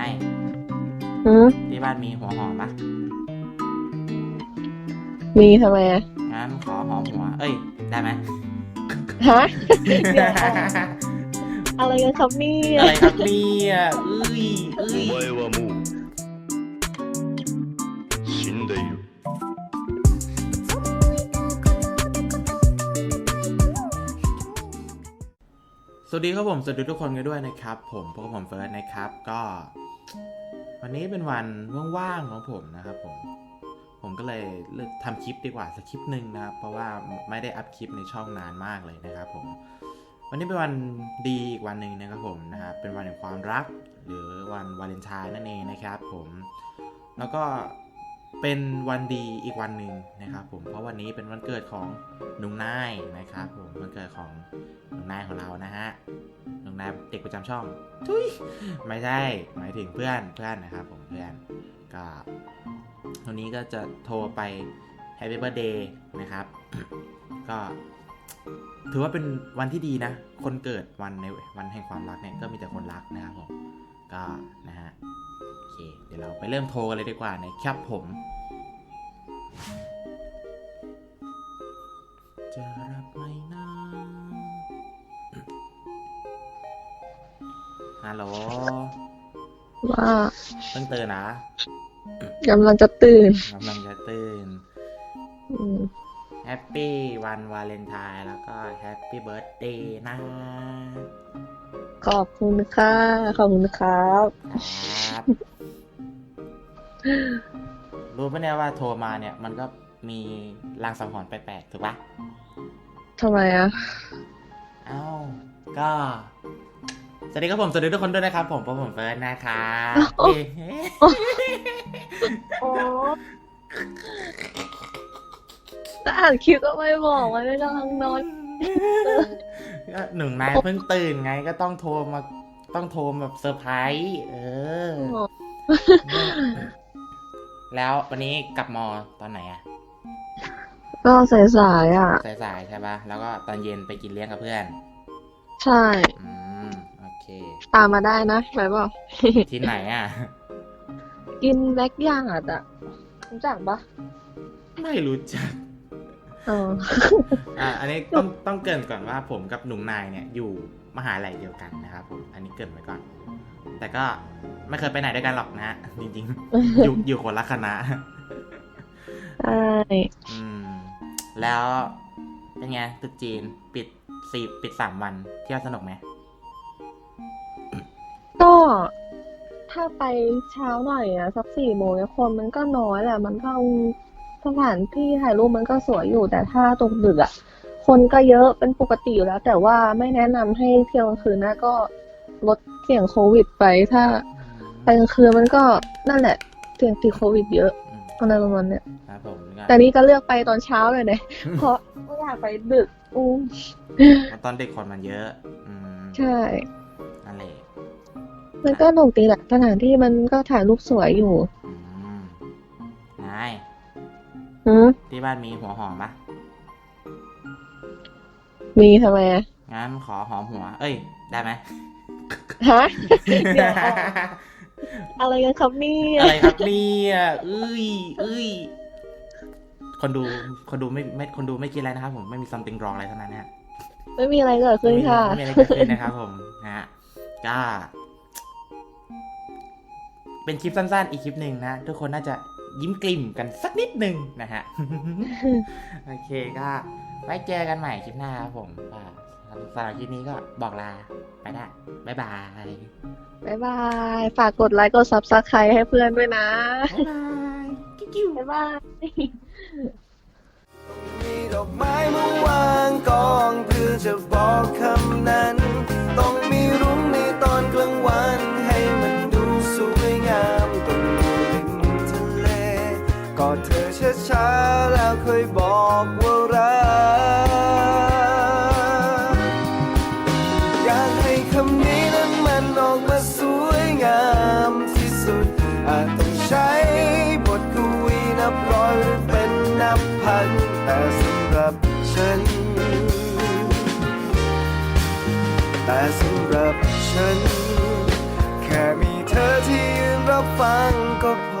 าย หืม ที่บ้านมีหัวหอมปะ มีทำไมอะ งั้นขอหอมหัว เอ้ย ได้ไหม ฮะ เดี๋ยวอะไรกันครับเนี่ ยอะไรครับเนี่ยเอ้ยเอ้ย お前はもう死んでいる สวัสดีครับผม สวัสดีทุกคนกันด้วยนะครับ ผมพวกบผมเฟิร์สนะครับ ก็ วันนี้เป็นวันว่างๆของผมนะครับผม ผมก็เลยเลือกทำคลิปดีกว่าสักคลิปหนึ่งนะครับ เพราะว่าไม่ได้อัพคลิปในช่องนานมากเลยนะครับผม วันนี้เป็นวันดีอีกวันหนึ่งนะครับผมนะครับเป็นวันแห่งความรัก หรือวันวาเลนไทน์นั่นเองนะครับ ผม แล้วก็ เป็นวันดีอีกวันหนึ่งนะครับผมเพราะวันนี้เป็นวันเกิดของหนุ่งนายนะครับผมวันเกิดของหนุ่งนายของเรานะฮะหนุ่งนายเด็กประจำช่องทุยไม่ใช่หมายถึงเพื่อนเพื่อนนะครับผมเพื่อนก็วันนี้ก็จะโทรไป Happy Birthday นะครับ ก็ถือว่าเป็นวันที่ดีนะ คนเกิดวันในวันแห่งความรักเนี่ยก็มีแต่คนรักนะครับผม ก็นะฮะ เคเดี๋ยวเราไปเริ่มโทรกันเลยดีกว่านะครับผมจะรับไหมนะฮัลโหลว่าเพิ่งตื่นนะกำลังจะตื่นกำลังจะตื่นอืมแฮปปี้วันวาเลนไทน์แล้วก็แฮปปี้เบิร์ a เดย์นะ ขอบคุณค่ะ ขอบคุณครับค รับรู้ปะเนี่ยว่าโทรมาเนี่ย มันก็มีลางสังหรณ์แปลกๆถูกปะทำไมอะเอ้าก็สวัสดีครับผมสวัสดีทุกคนด้วยนะครับ ผมผมผมเฟิร์สนะครับเอ๊ะโอ้แต่อ่านคลิปก็ไม่บอกว่าไม่กำลังนอนก็หนึ่งนายเพิ่งตื่นไงก็ต้องโทรมาต้องโทรแบบเซอร์ไพรส์เออ แล้ววันนี้กลับมอตอนไหนอะก็สายๆอะ สายๆใช่ปะแล้วก็ตอนเย็นไปกินเลี้ยงกับเพื่อน ใช่ อืม โอเค ตามมาได้นะไปเปล่า ที่ไหนอะกินแบ็กย่างอะอะรู้จักปะไม่รู้จัก เออ อะอันนี้ต้องต้องเกรินก่อนว่าผมกับหนุ่มนายเนี่ยอยู่มหาลัยเดียวกันนะครับผม อันนี้เกรินไว้ก่อน แต่ก็ ไม่เคยไปไหนด้วยกันหรอกนะจริงๆอยู่อยู่คนละคณะใช่อืมแล้วเป็นไงตรุษจีนปิดสี่ปิดสามวันเที่ยวสนุกไหมก็ถ้าไปเช้าหน่อยอะสักสี่โมงเนี่ยคนมันก็น้อยแหละมันก็สถานที่ถ่ายรูปมันก็สวยอยู่ แต่ถ้าตกดึกอะคนก็เยอะเป็นปกติอยู่แล้ว แต่ว่าไม่แนะนำให้เที่ยวกลางคืนนะก็ลดเสี่ยงโควิดไปถ้า ไปกลางคืนมันก็นั่นแหละเสี่ยงติดโควิดเยอะอืมอะไรประมาณเนี้ยครับผมก็แต่นี่ก็เลือกไปตอนเช้าเลยเนี่ยเพราะไม่อยากไปดึกอืมตอนเด็กคนมันเยอะ อืมใช่ นั่นแหละมันก็หนุกดีแหละสถานที่มันก็ถ่ายรูปสวยอยู่อืมนายหืมที่บ้านมีหัวหอมปะมีทำไมอะงั้นขอหอมหัว เอ้ย ได้ไหม ฮะ เดี๋ยวอะไรกันครับเนี่ยอะไรครับเนี่ยเอ้ยเอ้ยคนดูคนดูไม่ไม่คนดูไม่คิดอะไรนะครับผมไม่มีซัมติงรองอะไรทั้งนั้นนะฮะไม่มีอะไรเกิดขึ้นค่ะไม่มีอะไรเกิดขึ้นนะครับผมนะฮะก็เป็นคลิปสั้นๆ อีกคลิปหนึ่งนะทุกคนน่าจะยิ้มกลิ่มกันสักนิดหนึ่งนะฮะ โอเคก็ไว้เจอกันใหม่คลิปหน้าครับผมอ่า สำหรับคลิปนี้ก็บอกลาไปละบ๊ายบายบ๊ายบาย ฝากกดไลค์กดซับสไครต์ให้เพื่อนด้วยนะ บ๊ายบาย กิ๊วบ๊ายบายับพันแต่สำหรับฉัน แต่สำหรับฉัน แค่มีเธอที่ยืนรับฟังก็พอ